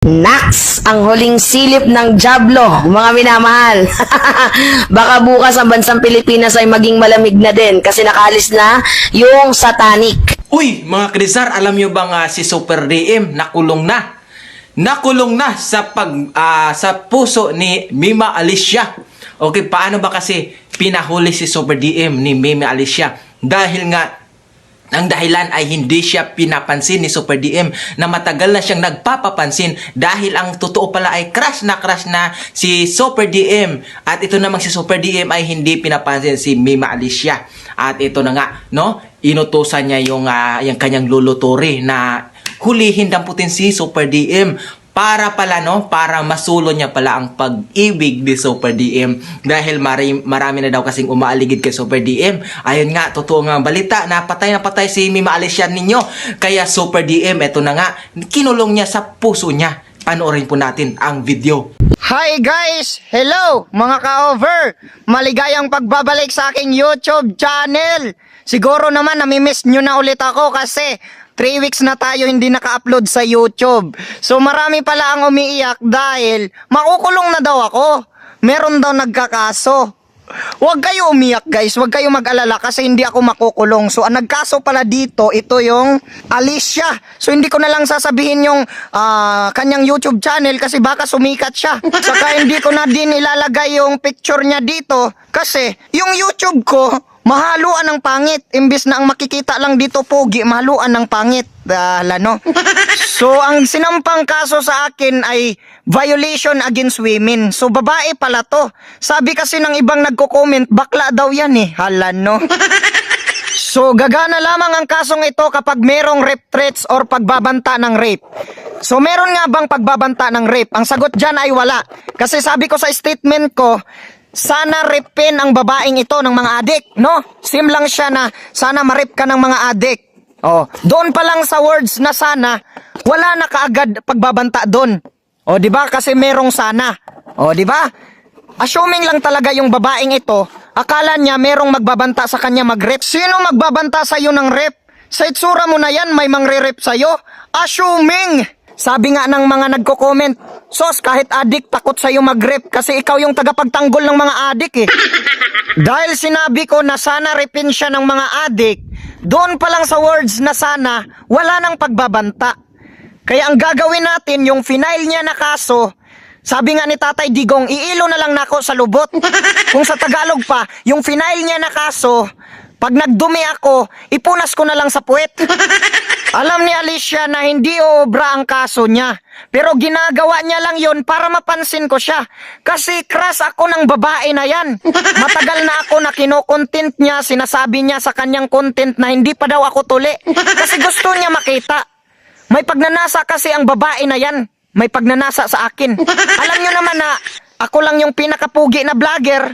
Nax! Ang huling silip ng Diablo, mga minamahal. Baka bukas ang bansang Pilipinas ay maging malamig na din kasi nakalis na yung satanic. Uy, mga Krizar, alam nyo bang ah, si Super DM nakulong na? Nakulong na sa pag ah, sa puso ni Mima Alicia. Okay, paano ba kasi pinahuli si Super DM ni Mima Alicia? Dahil nga ang dahilan ay hindi siya pinapansin ni Super DM na matagal na siyang nagpapapansin dahil ang totoo pala ay crush na crush na si Super DM at ito namang si Super DM ay hindi pinapansin si Mima Alicia. At ito na nga no? Inutusan niya yung ah, yung kanyang lulutori na hulihin damputin si Super DM para pala no? Para masulo niya pala ang pag-ibig ni Super DM dahil mari, marami na daw kasing umaaligid kay Super DM ayun nga totoo nga balita. Na patay na patay si Mima Alicia ninyo. Kaya Super DM eto na nga kinulong niya sa puso niya. Panoorin po natin ang video. Hi guys! Hello mga ka-over! Maligayang pagbabalik sa aking YouTube channel! Siguro naman namimiss nyo na ulit ako kasi 3 weeks na tayo hindi naka-upload sa YouTube. So marami pala ang umiiyak dahil makukulong na daw ako. Meron daw nagkakaso. Huwag kayo umiyak guys, huwag kayo mag-alala kasi hindi ako makukulong. So ang nagkaso pala dito, ito yung Alicia. So hindi ko na lang sasabihin yung ah, kanyang YouTube channel kasi baka sumikat siya. Saka hindi ko na din ilalagay yung picture niya dito kasi yung YouTube ko, mahaluan ng pangit. Imbis na ang makikita lang dito pogi, mahaluan ng pangit. Dahil ano. So ang sinampang kaso sa akin ay violation against women. So babae pala to. Sabi kasi ng ibang nagko-comment, bakla daw yan eh. Hala no. So gagana lamang ang kasong ito kapag merong rape threats or pagbabanta ng rape. So meron nga bang pagbabanta ng rape? Ang sagot dyan ay wala. Kasi sabi ko sa statement ko, sana rapin ang babaeng ito ng mga adik, no? Sim lang siya na sana marip ka ng mga adik. Oh, doon pa lang sa words na sana, wala na kaagad pagbabanta doon. O, di ba? Kasi merong sana. O, di ba? Assuming lang talaga yung babaeng ito, akala niya merong magbabanta sa kanya mag-rep. Sino magbabanta sa iyo ng rep? Sa itsura mo na yan, may mangre-rep sa'yo? Assuming! Sabi nga ng mga nagko-comment, Sos, kahit adik, takot sa'yo mag-rep kasi ikaw yung tagapagtanggol ng mga adik eh. Dahil sinabi ko na sana repin siya ng mga adik, doon pa lang sa words na sana, wala nang pagbabanta. Kaya ang gagawin natin, yung final niya na kaso, sabi nga ni Tatay Digong, iilo na lang nako sa lubot. Kung sa Tagalog pa, yung final niya na kaso, pag nagdumi ako, ipunas ko na lang sa puwet. Alam ni Alicia na hindi obra ang kaso niya. Pero ginagawa niya lang yon para mapansin ko siya. Kasi crush ako ng babae na yan. Matagal na ako na kinokontent niya, sinasabi niya sa kanyang content na hindi pa daw ako tuli. Kasi gusto niya makita. May pagnanasa kasi ang babae na yan. May pagnanasa sa akin. Alam nyo naman na ako lang yung pinakapugi na vlogger.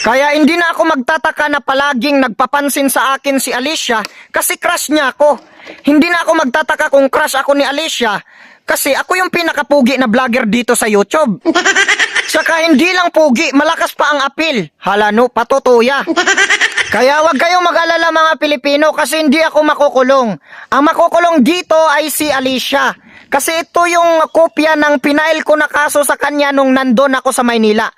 Kaya hindi na ako magtataka na palaging nagpapansin sa akin si Alicia kasi crush niya ako. Hindi na ako magtataka kung crush ako ni Alicia kasi ako yung pinakapugi na vlogger dito sa YouTube. Saka hindi lang pugi, malakas pa ang apil. Hala no, patutuya. Kaya wag kayong mag-alala mga Pilipino kasi hindi ako makukulong. Ang makukulong dito ay si Alicia. Kasi ito yung kopya ng pinail ko na kaso sa kanya nung nandun ako sa Maynila.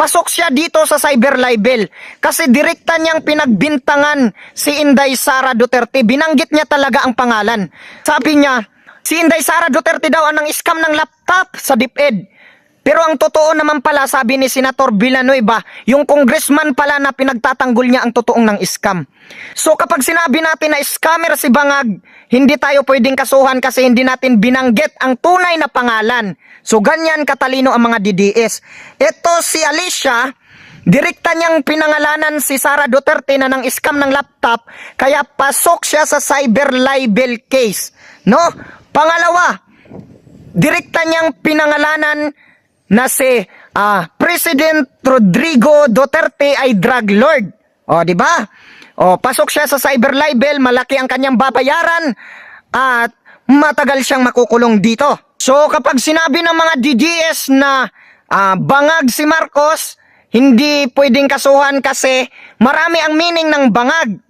Pasok siya dito sa cyber libel kasi direkta niyang pinagbintangan si Inday Sara Duterte. Binanggit niya talaga ang pangalan. Sabi niya, si Inday Sara Duterte daw ang scam ng laptop sa DepEd. Pero ang totoo naman pala, sabi ni Senator Villanueva, yung congressman pala na pinagtatanggol niya ang totoong ng scam. So kapag sinabi natin na scammer si Bangag, hindi tayo pwedeng kasuhan kasi hindi natin binanggit ang tunay na pangalan. So ganyan katalino ang mga DDS. Ito si Alicia, direkta niyang pinangalanan si Sara Duterte na ng scam ng laptop, kaya pasok siya sa cyber libel case. No? Pangalawa, direkta niyang pinangalanan na si ah, President Rodrigo Duterte ay drug lord. O, di ba? O, pasok siya sa cyber libel, malaki ang kanyang babayaran at matagal siyang makukulong dito. So, kapag sinabi ng mga DDS na ah, bangag si Marcos, hindi pwedeng kasuhan kasi marami ang meaning ng bangag.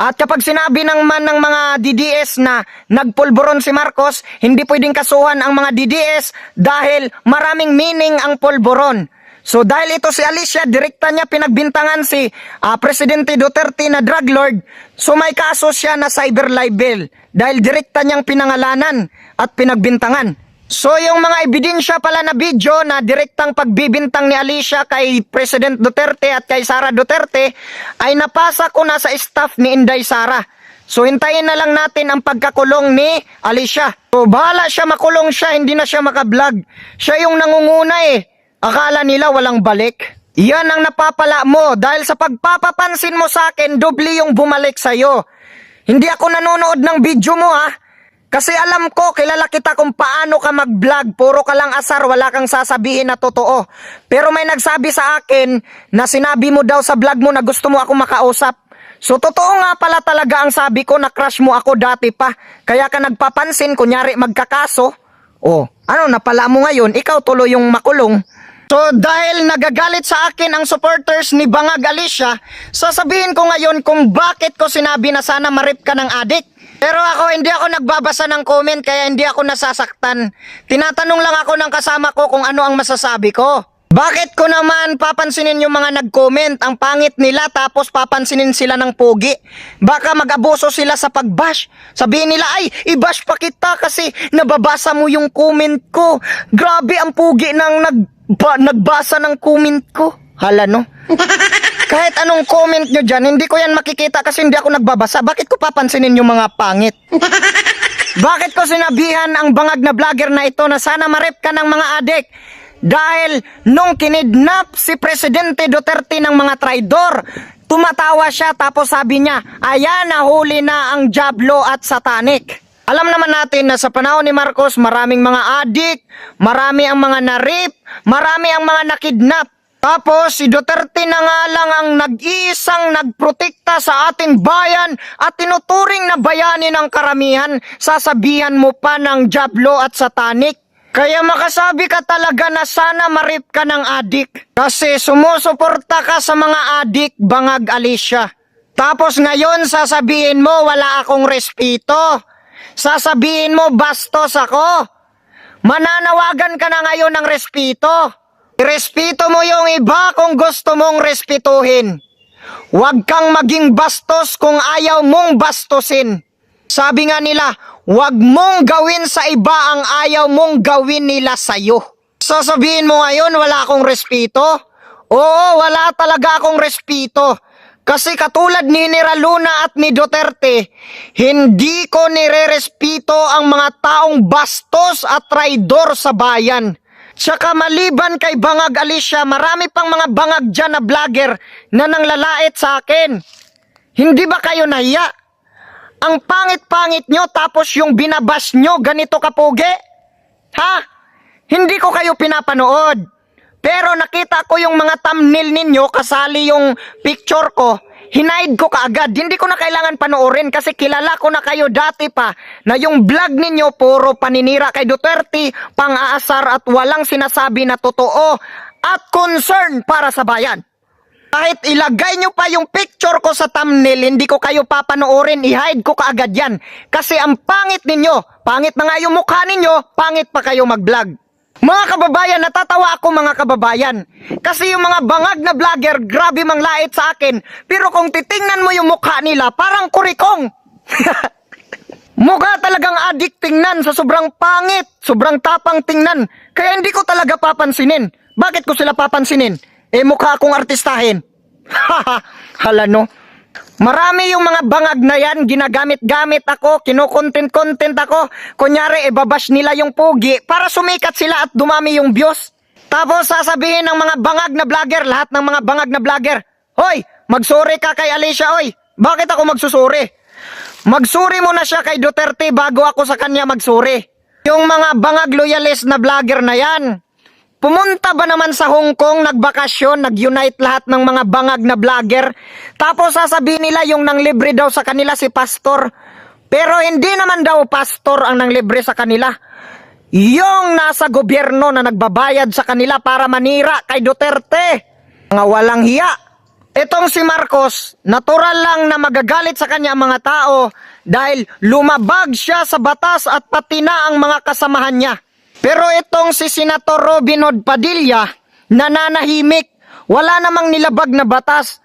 At kapag sinabi ng man ng mga DDS na nagpulburon si Marcos, hindi pwedeng kasuhan ang mga DDS dahil maraming meaning ang pulburon. So dahil ito si Alicia, direkta niya pinagbintangan si ah, Presidente Duterte na drug lord, so may kaso siya na cyber libel dahil direkta niyang pinangalanan at pinagbintangan. So yung mga ebidensya pala na video na direktang pagbibintang ni Alicia kay President Duterte at kay Sara Duterte ay napasa ko na sa staff ni Inday Sara. So hintayin na lang natin ang pagkakulong ni Alicia. So bahala siya makulong siya, hindi na siya makablog. Siya yung nangunguna eh. Akala nila walang balik. Yan ang napapala mo dahil sa pagpapapansin mo sa akin, doble yung bumalik sa'yo. Hindi ako nanonood ng video mo ha. Kasi alam ko, kilala kita kung paano ka mag-vlog. Puro ka lang asar, wala kang sasabihin na totoo. Pero may nagsabi sa akin na sinabi mo daw sa vlog mo na gusto mo ako makausap. So totoo nga pala talaga ang sabi ko na crush mo ako dati pa. Kaya ka nagpapansin, kunyari magkakaso. Oh, ano napala mo ngayon, ikaw tuloy yung makulong. So dahil nagagalit sa akin ang supporters ni Bangag Alicia, sasabihin ko ngayon kung bakit ko sinabi na sana marip ka ng adik. Pero ako hindi ako nagbabasa ng comment kaya hindi ako nasasaktan. Tinatanong lang ako ng kasama ko kung ano ang masasabi ko. Bakit ko naman papansinin yung mga nag-comment ang pangit nila tapos papansinin sila ng pogi? Baka mag-abuso sila sa pag-bash. Sabihin nila, ay, i-bash pa kita kasi nababasa mo yung comment ko. Grabe ang pogi ng nag ba, nagbasa ng comment ko. Hala no? Kahit anong comment nyo dyan, hindi ko yan makikita kasi hindi ako nagbabasa. Bakit ko papansinin yung mga pangit? Bakit ko sinabihan ang bangag na vlogger na ito na sana marep ka ng mga adik? Dahil nung kinidnap si Presidente Duterte ng mga traidor, tumatawa siya tapos sabi niya, ayan nahuli na ang Jablo at Satanic. Alam naman natin na sa panahon ni Marcos, maraming mga adik, marami ang mga narip, marami ang mga nakidnap. Tapos si Duterte na nga lang ang nag-iisang nagprotekta sa ating bayan at tinuturing na bayani ng karamihan, sasabihan mo pa ng Jablo at Satanic. Kaya makasabi ka talaga na sana marip ka ng adik. Kasi sumusuporta ka sa mga adik, bangag Alicia. Tapos ngayon sasabihin mo wala akong respito. Sasabihin mo bastos ako. Mananawagan ka na ngayon ng respito. Respito mo yung iba kung gusto mong respituhin. Huwag kang maging bastos kung ayaw mong bastusin. Sabi nga nila, huwag mong gawin sa iba ang ayaw mong gawin nila sa'yo. Sasabihin mo ngayon, wala akong respito? Oo, wala talaga akong respito. Kasi katulad ni Luna at ni Duterte, hindi ko nire-respito ang mga taong bastos at traidor sa bayan. Tsaka maliban kay Bangag Alicia, marami pang mga bangag dyan na vlogger na nanglalait sa akin. Hindi ba kayo nahiya? Ang pangit-pangit nyo tapos yung binabas nyo ganito kapugi? Ha? Hindi ko kayo pinapanood. Pero nakita ko yung mga thumbnail ninyo kasali yung picture ko. Hinaid ko kaagad. Hindi ko na kailangan panoorin kasi kilala ko na kayo dati pa na yung vlog ninyo puro paninira kay Duterte, pang-aasar at walang sinasabi na totoo at concern para sa bayan. Kahit ilagay nyo pa yung picture ko sa thumbnail, hindi ko kayo papanoorin, i-hide ko kaagad yan. Kasi ang pangit ninyo, pangit na nga yung mukha ninyo, pangit pa kayo mag-vlog. Mga kababayan, natatawa ako mga kababayan. Kasi yung mga bangag na vlogger, grabe mang lait sa akin. Pero kung titingnan mo yung mukha nila, parang kurikong. Mukha talagang adik tingnan sa sobrang pangit, sobrang tapang tingnan. Kaya hindi ko talaga papansinin. Bakit ko sila papansinin? Eh mukha akong artistahin. Hala no. Marami yung mga bangag na yan, ginagamit-gamit ako, kinukontent-content ako. Kunyari, ibabash nila yung pugi para sumikat sila at dumami yung views. Tapos sasabihin ng mga bangag na vlogger, lahat ng mga bangag na vlogger, Hoy, magsuri ka kay Alicia, oy. Bakit ako magsusuri? Magsuri mo na siya kay Duterte bago ako sa kanya magsuri. Yung mga bangag loyalist na vlogger na yan, Pumunta ba naman sa Hong Kong, nagbakasyon, nag-unite lahat ng mga bangag na vlogger? Tapos sasabihin nila yung nanglibre daw sa kanila si pastor. Pero hindi naman daw pastor ang nanglibre sa kanila. Yung nasa gobyerno na nagbabayad sa kanila para manira kay Duterte. Mga walang hiya. Itong si Marcos, natural lang na magagalit sa kanya ang mga tao dahil lumabag siya sa batas at pati na ang mga kasamahan niya. Pero itong si Senator Robin Hood Padilla, nananahimik, wala namang nilabag na batas.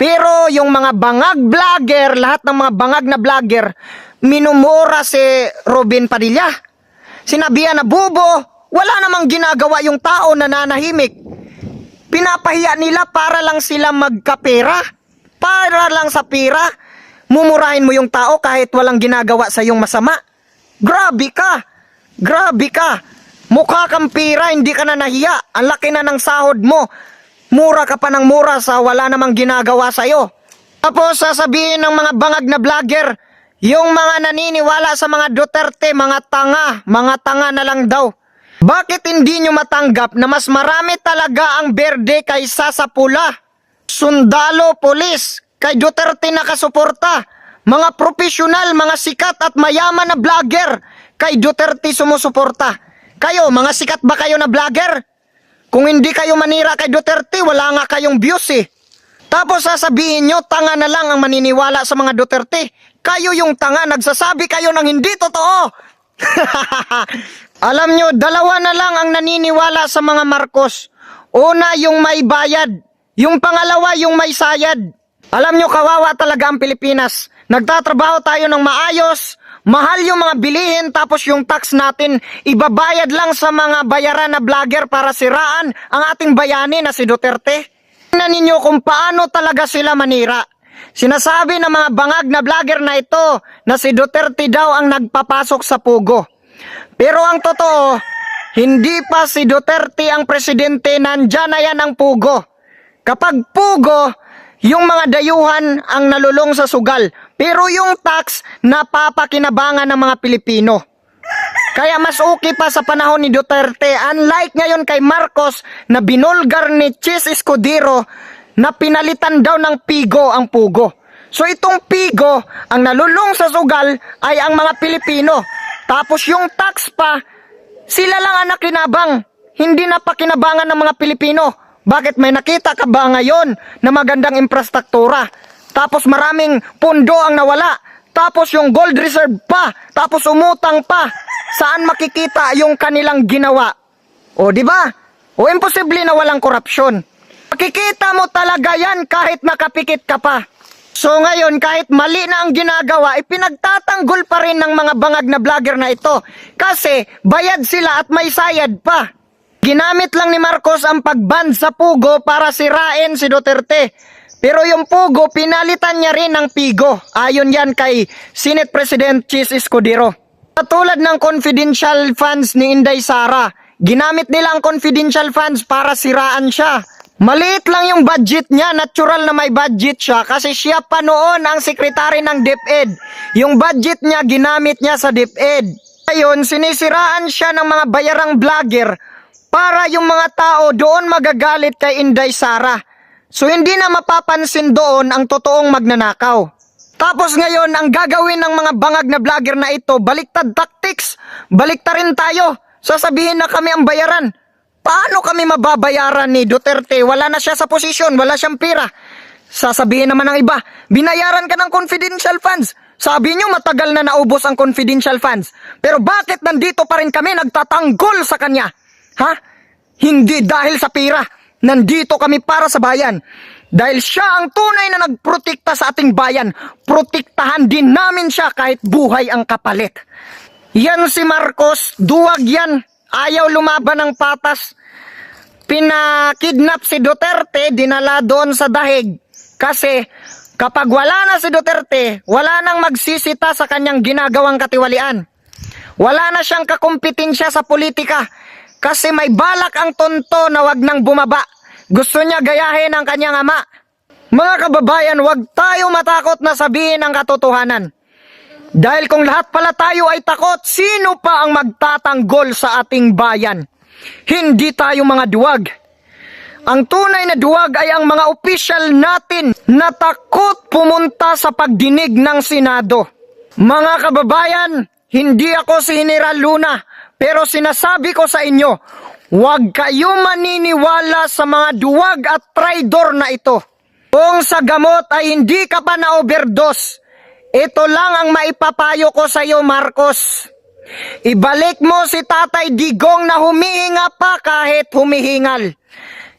Pero yung mga bangag vlogger, lahat ng mga bangag na vlogger, minumura si Robin Padilla. Sinabihan na bubo, wala namang ginagawa yung tao na nanahimik. Pinapahiya nila para lang sila magkapera. Para lang sa pera. Mumurahin mo yung tao kahit walang ginagawa sa yung masama. Grabe ka! Grabe ka! Mukha kang pira, hindi ka na nahiya. Ang laki na ng sahod mo. Mura ka pa ng mura sa wala namang ginagawa sa'yo. Tapos sasabihin ng mga bangag na vlogger, yung mga naniniwala sa mga Duterte, mga tanga, mga tanga na lang daw. Bakit hindi nyo matanggap na mas marami talaga ang berde kaysa sa pula? Sundalo, polis, kay Duterte nakasuporta. Mga profesional, mga sikat at mayaman na vlogger, kay Duterte sumusuporta. Kayo, mga sikat ba kayo na vlogger? Kung hindi kayo manira kay Duterte, wala nga kayong views eh. Tapos sasabihin nyo, tanga na lang ang maniniwala sa mga Duterte. Kayo yung tanga, nagsasabi kayo ng hindi totoo. Alam nyo, dalawa na lang ang naniniwala sa mga Marcos. Una, yung may bayad. Yung pangalawa, yung may sayad. Alam nyo, kawawa talaga ang Pilipinas. Nagtatrabaho tayo ng maayos, mahal yung mga bilihin, tapos yung tax natin, ibabayad lang sa mga bayaran na vlogger para siraan ang ating bayani na si Duterte. Tingnan ninyo kung paano talaga sila manira. Sinasabi ng mga bangag na vlogger na ito na si Duterte daw ang nagpapasok sa pugo. Pero ang totoo, hindi pa si Duterte ang presidente, nandyan na yan ang pugo. Kapag pugo, yung mga dayuhan ang nalulong sa sugal. Pero yung tax, napapakinabangan ng mga Pilipino. Kaya mas okay pa sa panahon ni Duterte, unlike ngayon kay Marcos na binulgar ni Chis Escudero na pinalitan daw ng pigo ang pugo. So itong pigo, ang nalulong sa sugal ay ang mga Pilipino. Tapos yung tax pa, sila lang ang nakinabang. Hindi na pa kinabangan ng mga Pilipino. Bakit may nakita ka ba ngayon na magandang infrastruktura? Tapos maraming pundo ang nawala. Tapos yung gold reserve pa. Tapos umutang pa. Saan makikita yung kanilang ginawa? O di ba? O imposible na walang korupsyon. Makikita mo talaga yan kahit nakapikit ka pa. So ngayon, kahit mali na ang ginagawa, ipinagtatanggol pa rin ng mga bangag na vlogger na ito. Kasi bayad sila at may sayad pa. Ginamit lang ni Marcos ang pagban sa Pugo para sirain si Duterte. Pero yung Pugo, pinalitan niya rin ng Pigo. Ayon yan kay Senate President Chis Escudero. Katulad ng confidential funds ni Inday Sara, ginamit nila ang confidential funds para siraan siya. Maliit lang yung budget niya, natural na may budget siya kasi siya pa noon ang sekretary ng DepEd. Yung budget niya, ginamit niya sa DepEd. Ngayon, sinisiraan siya ng mga bayarang vlogger para yung mga tao doon magagalit kay Inday Sara. So hindi na mapapansin doon ang totoong magnanakaw. Tapos ngayon, ang gagawin ng mga bangag na vlogger na ito, baliktad tactics. Balikta rin tayo. Sasabihin na kami ang bayaran. Paano kami mababayaran ni Duterte? Wala na siya sa posisyon, wala siyang pira. Sasabihin naman ng iba, binayaran ka ng confidential funds. Sabi nyo matagal na naubos ang confidential funds. Pero bakit nandito pa rin kami nagtatanggol sa kanya? Ha? Hindi dahil sa pira. Nandito kami para sa bayan. Dahil siya ang tunay na nagprotekta sa ating bayan. Protektahan din namin siya kahit buhay ang kapalit. Yan si Marcos, duwag yan. Ayaw lumaban ng patas. Pinakidnap si Duterte, dinala doon sa dahig. Kasi kapag wala na si Duterte, wala nang magsisita sa kanyang ginagawang katiwalian. Wala na siyang kakumpetensya sa politika kasi may balak ang tonto na wag nang bumaba. Gusto niya gayahin ang kanyang ama. Mga kababayan, wag tayo matakot na sabihin ang katotohanan. Dahil kung lahat pala tayo ay takot, sino pa ang magtatanggol sa ating bayan? Hindi tayo mga duwag. Ang tunay na duwag ay ang mga opisyal natin na takot pumunta sa pagdinig ng Senado. Mga kababayan, hindi ako si General Luna, pero sinasabi ko sa inyo, huwag kayo maniniwala sa mga duwag at traidor na ito. Kung sa gamot ay hindi ka pa na-overdose, ito lang ang maipapayo ko sa iyo, Marcos. Ibalik mo si Tatay Digong na humihinga pa kahit humihingal.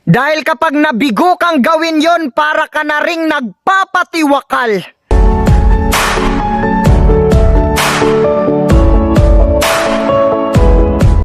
Dahil kapag nabigo kang gawin yon para ka na ring nagpapatiwakal.